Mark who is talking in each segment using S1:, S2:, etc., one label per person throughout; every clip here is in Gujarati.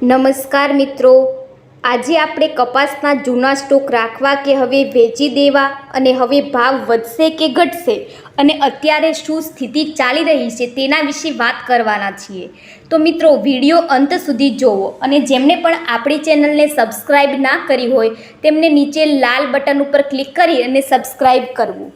S1: નમસ્કાર મિત્રો. આજે આપણે કપાસના જૂના સ્ટોક રાખવા કે હવે વેચી દેવા અને હવે ભાવ વધશે કે ઘટશે અને અત્યારે શું સ્થિતિ ચાલી રહી છે તેના વિશે વાત કરવાના છીએ. તો મિત્રો, વીડિયો અંત સુધી જોવો અને જેમને પણ આપણી ચેનલને સબસ્ક્રાઈબ ના કરી હોય તેમને નીચે લાલ બટન ઉપર ક્લિક કરી અને સબસ્ક્રાઈબ કરવું.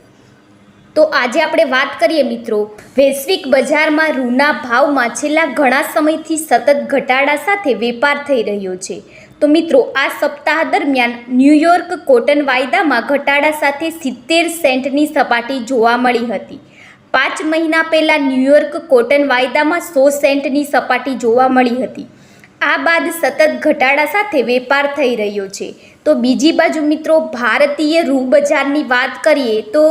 S1: તો આજે આપણે વાત કરીએ મિત્રો, વૈશ્વિક બજારમાં રૂના ભાવમાં છેલ્લા ઘણા સમયથી સતત ઘટાડા સાથે વેપાર થઈ રહ્યો છે. તો મિત્રો, આ સપ્તાહ દરમિયાન ન્યૂયોર્ક કોટન વાયદામાં ઘટાડા સાથે સિત્તેર સેન્ટની સપાટી જોવા મળી હતી. પાંચ મહિના પહેલાં ન્યૂયોર્ક કોટન વાયદામાં સો સેન્ટની સપાટી જોવા મળી હતી. આ બાદ સતત ઘટાડા સાથે વેપાર થઈ રહ્યો છે. તો બીજી બાજુ મિત્રો ભારતીય રૂ બજારની વાત કરીએ તો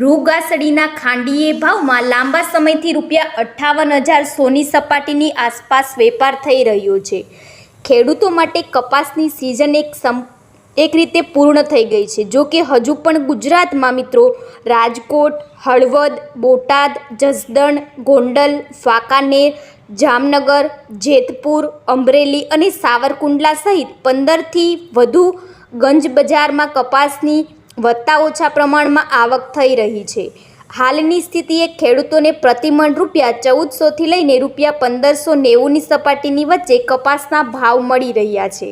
S1: રૂ ગાસડીના ખાંડીએ ભાવમાં લાંબા સમયથી રૂપિયા અઠ્ઠાવન હજાર સોની સપાટીની આસપાસ વેપાર થઈ રહ્યો છે. ખેડૂતો માટે કપાસની સિઝન એક સમ, એક રીતે પૂર્ણ થઈ ગઈ છે. જો કે હજુ પણ ગુજરાતમાં મિત્રો રાજકોટ, હળવદ, બોટાદ, જસદણ, ગોંડલ, વાંકાનેર, જામનગર, જેતપુર, અમરેલી અને સાવરકુંડલા સહિત પંદરથી વધુ ગંજ બજારમાં કપાસની વધતા ઓછા પ્રમાણમાં આવક થઈ રહી છે. હાલની સ્થિતિએ ખેડૂતોને પ્રતિમણ રૂપિયા ચૌદસોથી લઈને રૂપિયા પંદરસો નેવુંની સપાટીની વચ્ચે કપાસના ભાવ મળી રહ્યા છે.